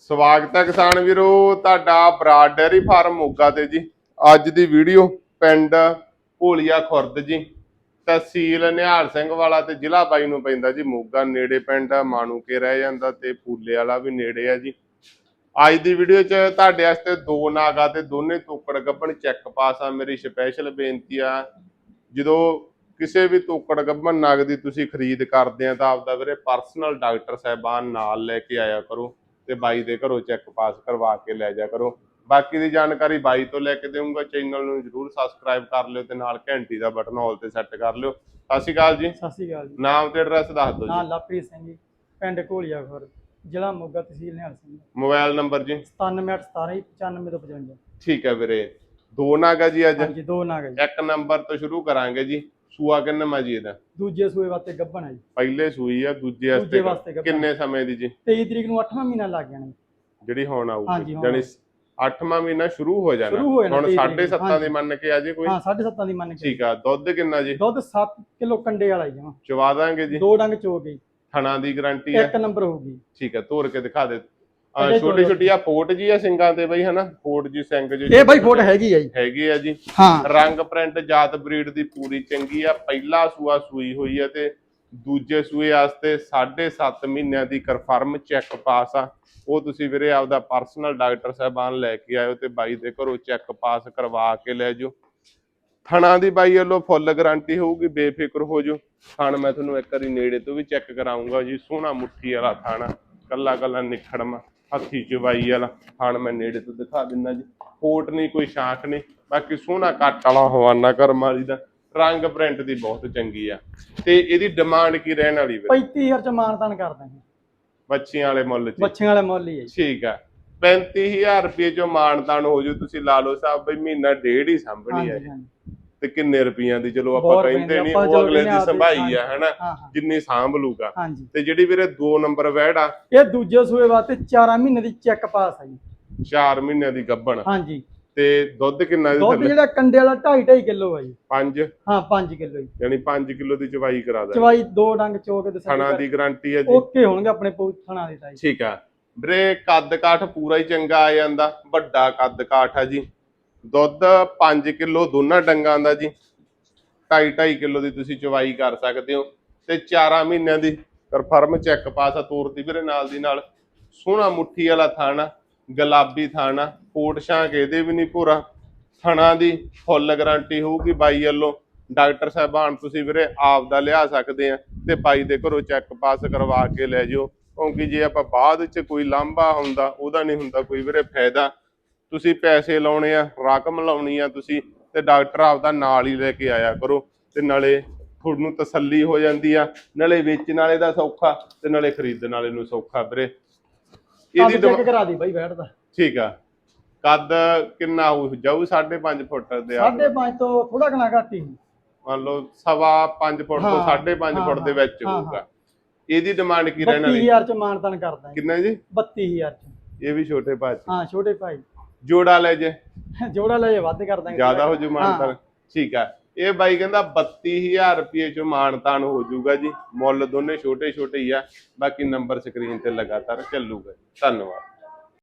ਸਵਾਗਤ ਹੈ ਕਿਸਾਨ ਵੀਰੋ ਤੁਹਾਡਾ ਬਰਾਡ ਡੈਰੀ ਫਾਰਮ ਮੋਗਾ ਤੇ ਜੀ। ਅੱਜ ਦੀ ਵੀਡੀਓ ਪਿੰਡ ਭੋਲੀਆ ਖੁਰਦ ਜੀ ਤਹਿਸੀਲ ਨਿਹਾਲ ਸਿੰਘ ਵਾਲਾ ਤੇ ਜ਼ਿਲ੍ਹਾ ਬਾਈ ਨੂੰ ਪੈਂਦਾ ਜੀ। ਮੋਗਾ ਨੇੜੇ ਪਿੰਡ ਆ, ਰਹਿ ਜਾਂਦਾ ਤੇ ਫੂਲੇ ਵਾਲਾ ਵੀ ਨੇੜੇ ਆ ਜੀ। ਅੱਜ ਦੀ ਵੀਡੀਓ 'ਚ ਤੁਹਾਡੇ ਵਾਸਤੇ ਦੋ ਨਾਗਾ ਤੇ ਦੋਨੇ ਤੋਕੜ ਗੱਭਣ ਚੈੱਕ ਪਾਸ ਆ। ਮੇਰੀ ਸਪੈਸ਼ਲ ਬੇਨਤੀ ਆ ਜਦੋਂ ਕਿਸੇ ਵੀ ਤੋਕੜ ਗੱਭਣ ਨਾਗ ਦੀ ਤੁਸੀਂ ਖਰੀਦ ਕਰਦੇ ਆ ਤਾਂ ਆਪਦਾ ਵੀਰੇ ਪਰਸਨਲ ਡਾਕਟਰ ਸਾਹਿਬਾਨ ਨਾਲ ਲੈ ਕੇ ਆਇਆ ਕਰੋ। ਤੇ ਬਾਈ ਦੇ ਘਰੋਂ ਚੈੱਕ ਪਾਸ ਕਰਵਾ ਕੇ ਲੈ ਜਾ ਕਰੋ। ਬਾਕੀ ਦੀ ਜਾਣਕਾਰੀ ਬਾਈ ਤੋਂ ਲੈ ਕੇ ਦੇਵਾਂਗਾ ਚੈਨਲ ਨੂੰ ਜਰੂਰ ਸਬਸਕ੍ਰਾਈਬ ਕਰ ਲਿਓ ਤੇ ਨਾਲ ਘੰਟੀ ਦਾ ਬਟਨ ਹਾਲ ਤੇ ਸੈੱਟ ਕਰ ਲਿਓ। ਸਤਿ ਸ਼੍ਰੀ ਅਕਾਲ ਜੀ। ਸਤਿ ਸ਼੍ਰੀ ਅਕਾਲ ਜੀ। ਨਾਮ ਤੇ ਐਡਰੈਸ ਦੱਸ ਦਿਓ ਹਾਂ ਜੀ ਲਵਪ੍ਰੀਤ ਸਿੰਘ ਜੀ ਪਿੰਡ ਘੋਲੀਆ ਖੁਰ ਜ਼ਿਲ੍ਹਾ ਮੋਗਾ ਤਹਿਸੀਲ ਨਿਹਾਲ ਸਿੰਘ। ਮੋਬਾਈਲ ਨੰਬਰ ਜੀ? 9717 95 ਤੋਂ 55 ਠੀਕ ਹੈ ਵੀਰੇ। ਦੋ ਨਾਗਾ ਜੀ ਅੱਜ? ਹਾਂਜੀ ਦੋ ਨਾਗ ਹੈ ਜੀ। ਇੱਕ ਨੰਬਰ ਤੋਂ ਸ਼ੁਰੂ ਕਰਾਂਗੇ ਜੀ। ਸੂਆ ਕਿੰਨਾ ਮਾ ਜੀ ਇਹਦਾ? ਦੂਜੇ ਸੂਏ ਵਾਸਤੇ ਗੱਭਣ ਹੈ ਜੀ। ਪਹਿਲੇ ਸੂਈ ਆ ਦੂਜੇ ਦੂਜੇ ਵਾਸਤੇ। ਕਿੰਨੇ ਸਮੇਂ ਦੀ ਜੀ? 23 ਤਰੀਕ ਨੂੰ 8ਵਾਂ ਮਹੀਨਾ ਲੱਗ ਜਾਣਾ ਜੀ। ਜਿਹੜੀ ਹੁਣ ਆਊਗੀ। ਹਾਂਜੀ, ਹੁਣ। ਜਾਨੀ 8ਵਾਂ ਮਹੀਨਾ ਸ਼ੁਰੂ ਹੋ ਜਾਣਾ। ਸ਼ੁਰੂ ਹੋ ਜਾਣਾ ਹੁਣ ਤੀਹ ਤਰੀਕ 7.5 ਹਾਂਜੀ। ਦੀ ਮੰਨ ਕੇ ਆ ਜੀ ਕੋਈ। ਹਾਂ 7.5 ਦੀ ਮੰਨ ਕੇ ਠੀਕ ਆ ਦੁੱਧ ਕਿੰਨਾ ਜੀ? ਦੁੱਧ 7 ਕਿਲੋ ਕੰਡੇ ਵਾਲਾ ਜੀ। ਚਵਾ ਦਾਂਗੇ ਜੀ। ਦੋ ਡੰਗ ਚੋ ਗਈ ਥਣਾ ਦੀ ਗਾਰੰਟੀ ਆ। ਇੱਕ ਨੰਬਰ ਹੋਊਗੀ ਠੀਕ ਆ ਤੋੜ ਕੇ ਦਿਖਾ ਦੇ। ਪਹਿਲੇ ਛੋਟੀ। ਛੋਟੀ ਆ ਫੋਟ ਜੀ ਆ ਸਿੰਗਾਂ ਤੇ ਬਈ ਹਨਾ? ਫੋਟ ਜੀ ਸਿੰਘ ਜੀ ਇਹ ਬਾਈ ਫੋਟ ਹੈਗੀ ਆ ਜੀ। ਹੈਗੇ ਆ ਜੀ। ਹਾਂ। ਰੰਗ ਪ੍ਰਿੰਟ ਜਾਤ ਬਰੀਡ ਦੀ ਪੂਰੀ ਚੰਗੀ ਆ। ਪਹਿਲਾ ਸੂਆ ਸੂਈ ਹੋਈ ਆ ਤੇ ਦੂਜੇ ਸੂਏ ਵਾਸਤੇ 7.5 ਮਹੀਨਿਆਂ ਦੀ ਕਨਫਰਮ ਚੈੱਕ ਪਾਸ ਆ। ਉਹ ਤੁਸੀਂ ਵੀਰੇ ਆਪਦਾ ਪਰਸਨਲ ਡਾਕਟਰ ਸਾਹਿਬਾਨ ਲੈ ਕੇ ਆਇਓ ਤੇ ਬਾਈ ਦੇ ਘਰੋਂ ਚੈੱਕ ਪਾਸ ਕਰਵਾ ਕੇ ਲੈ ਜਾਓ। ਥਣਾ ਦੀ ਬਾਈ ਵੱਲੋਂ ਫੁੱਲ ਗਾਰੰਟੀ ਹੋਊਗੀ ਬੇਫਿਕਰ ਹੋ ਜਾਓ। ਥਣ ਮੈਂ ਤੁਹਾਨੂੰ ਇੱਕ ਵਾਰੀ ਨੇੜੇ ਤੋਂ ਵੀ ਚੈੱਕ ਕਰਾਉਂਗਾ ਜੀ ਸੋਹਣਾ ਮੁੱਠੀ ਵਾਲਾ ਥਾਣਾ ਕੱਲਾ ਕੱਲਾ ਨਿਖੜਮਾ। ਹੱਥੀ ਚਵਾਈ ਵਾਲਾ। ਥਣ ਮੈਂ ਨੇੜੇ ਤੋਂ ਦਿਖਾ ਦਿੰਦਾ ਜੀ। ਕੋਟ ਨਹੀਂ ਕੋਈ ਸ਼ਾਖ ਨਹੀਂ। ਬਾਕੀ ਸੋਹਣਾ ਕੱਟ ਵਾਲਾ ਹਵਾਨਾ ਕਰਮ ਵਾਲੀ ਦਾ। ਰੰਗ ਪ੍ਰਿੰਟ ਦੀ ਬਹੁਤ ਚੰਗੀ ਆ। ਤੇ ਇਹਦੀ ਡਿਮਾਂਡ ਕੀ ਰਹਿਣ ਵਾਲੀ ਵੇ 35000 ਚ ਮਾਨਤਾਨ ਕਰ ਦਾਂਗੇ ਬੱਚਿਆਂ ਵਾਲੇ ਮੁੱਲ 'ਚ? ਬੱਚਿਆਂ ਵਾਲੇ ਮੁੱਲ ਹੀ। ਠੀਕ ਆ। 35000 ਰੁਪਏ ਚੋਂ ਮਾਨਦਾਨ ਹੋ ਜੂ। ਤੁਸੀਂ ਲਾ ਲਓ ਸਾਹਿਬ ਬਈ ਮਹੀਨਾ ਡੇਢ ਹੀ ਸਾਂਭਣੀ ਆ ਤੇ ਕਿੰਨੇ ਰੁਪਈਆਂ ਦੀ ਚਲੋ ਆਪਾਂ ਬਹੁਤ ਕਹਿੰਦੇ ਨਹੀਂ ਆਪਾਂ ਉਹ ਚਲੋ ਅਗਲੇ ਕਹਿੰਦੇ ਦੀ ਆਪਦੀ- ਸੰਭਾਈ ਆ ਹਨਾ? ਹਾਂ ਹਾਂ। ਜਿੰਨੀ ਸਾਂਭ ਲੂਗਾ। ਹਾਂਜੀ। ਤੇ ਜਿਹੜੀ ਵੀਰੇ 2 ਨੰਬਰ ਵੈੜ ਆ? ਇਹ ਦੂਜੇ ਸੂਏ ਵਾਸਤੇ 4 ਮਹੀਨੇ ਦੀ ਚੈੱਕ ਪਾਸ ਹੈ ਜੀ। 4 ਮਹੀਨਿਆਂ ਦੀ ਗੱਭਣ। ਹਾਂਜੀ। ਤੇ ਦੁੱਧ ਕਿੰਨਾ ਦੀ ਦੁੱਧ ਥੱਲੇ? ਜਿਹੜਾ ਕੰਡੇ ਵਾਲਾ 2.5 2.5 ਕਿਲੋ ਹੈ ਜੀ। 5 ਹਾਂ 5 ਕਿਲੋ ਜੀ। ਯਾਨੀ 5 ਕਿਲੋ ਦੀ ਚਵਾਈ ਕਰਾ ਦੇ ਚਵਾਈ ਦੋ ਡੰਗ ਚੋ ਕੇ ਥਣਾ ਦੱਸਣਾ ਦੀ ਗਾਰੰਟੀ ਆ ਜੀ। ਓਕੇ ਹੋਣਗੇ ਆਪਣੇ ਪੂਛਣਾ ਦੇ ਤਾਈ। ਠੀਕ ਆ। ਵੀਰੇ ਕੱਦ ਕਾਠ ਪੂਰਾ ਹੀ ਚੰਗਾ ਆ ਜਾਂਦਾ। ਵੱਡਾ ਕੱਦ ਕਾਠ ਆ ਜੀ। ਦੁੱਧ 5 ਕਿਲੋ ਦੋਨਾਂ ਡੰਗਾਂ ਦਾ ਜੀ। 2.5 2.5 ਕਿਲੋ ਦੀ ਤੁਸੀਂ ਚਵਾਈ ਕਰ ਸਕਦੇ ਹੋ ਤੇ 4 ਮਹੀਨਿਆਂ ਦੀ ਕਨਫਰਮ ਚੈੱਕ ਪਾਸ ਆ ਤੋਰਤੀ ਵੀਰੇ ਨਾਲ ਦੀ ਨਾਲ। ਸੋਹਣਾ ਮੁੱਠੀ ਵਾਲਾ ਥਾਣਾ, ਗੁਲਾਬੀ ਥਾਣਾ, ਕੋਟ ਸ਼ਾਂਕ ਇਹਦੇ ਵੀ ਨਹੀਂ ਪੂਰਾ ਥਣਾ ਦੀ ਫੁੱਲ ਗਾਰੰਟੀ ਹੋਊਗੀ ਬਾਈ ਵੱਲੋਂ। ਡਾਕਟਰ ਸਾਹਿਬਾਨ, ਤੁਸੀਂ ਵੀਰੇ ਆਪ ਦਾ ਲਿਆ ਸਕਦੇ ਆ ਤੇ ਬਾਈ ਦੇ ਘਰੋਂ ਚੈੱਕ ਪਾਸ ਕਰਵਾ ਕੇ ਲੈ ਜਿਓ। ਕਿਉਂਕਿ ਜੇ ਆਪਾਂ ਬਾਅਦ ਚ ਕੋਈ ਲਾਂਭਾ ਹੁੰਦਾ, ਉਹਦਾ ਨਹੀਂ ਹੁੰਦਾ ਕੋਈ ਵੀਰੇ ਫਾਇਦਾ। ਤੁਸੀਂ ਪੈਸੇ ਲਾਉਣੇ ਆ ਰਕਮ ਲਾਉਣੀ ਆ ਤੁਸੀਂ ਤੇ ਡਾਕਟਰ ਆਪਦਾ ਨਾਲ ਹੀ ਲੈ ਕੇ ਆਇਆ ਕਰੋ ਤੇ ਨਾਲੇ ਤੁਹਾਨੂੰ ਤਸੱਲੀ ਹੋ ਜਾਂਦੀ ਆ ਨਾਲੇ ਵੇਚਣ ਵਾਲੇ ਦਾ ਸੌਖਾ ਤੇ ਨਾਲੇ ਖਰੀਦਣ ਵਾਲੇ ਨੂੰ ਸੌਖਾ ਵੀਰੇ। ਇਹਦੀ ਚੈੱਕ ਕਰਾ ਦੀ ਬਾਈ ਬੈਠਦਾ ਠੀਕ ਆ। ਕੱਦ ਕਿੰਨਾ ਹੋ ਜਾਊ? 5.5 ਫੁੱਟ ਦੇ ਆ 5.5 ਤੋਂ ਥੋੜਾ ਘਣਾ ਘੱਟ ਹੀ। ਮੰਨ ਲਓ ਸਵਾ 5 ਫੁੱਟ ਤੋਂ ਹਾਂ, 5.5 ਹਾਂ, ਫੁੱਟ ਦੇ ਵਿੱਚ ਹੋਊਗਾ। ਇਹਦੀ ਡਿਮਾਂਡ ਕੀ ਰਹਿਣ ਵਾਲੀ? 32000 ਚ ਮਾਨਤਾਨ ਕਰ ਦਾਂਗੇ ਕਿੰਨਾ ਜੀ? 32000 ਚ। ਇਹ ਵੀ ਛੋਟੇ ਭਾਜੀ ਹਾਂ ਛੋਟੇ ਭਾਈ ਜੋੜਾ ਲੈ ਜੇ। ਜੋੜਾ ਲੈ ਜੇ ਵੱਧ ਕਰ ਦਾਂਗੇ ਜ਼ਿਆਦਾ ਹੋ ਜੂ। ਮਾਨਤਾਨ ਠੀਕ ਆ। ਇਹ ਬਾਈ ਕਹਿੰਦਾ 32000 ਰੁਪਏ ਚ ਮਾਨਤਾਨ ਹੋ ਜਾਊਗਾ ਜੀ। ਮੁੱਲ ਦੋਨੇ ਛੋਟੇ ਛੋਟੇ ਹੀ ਆ। ਬਾਕੀ ਨੰਬਰ ਸਕਰੀਨ ਤੇ ਲਗਾਤਾਰ ਚੱਲੂਗਾ ਧੰਨਵਾਦ।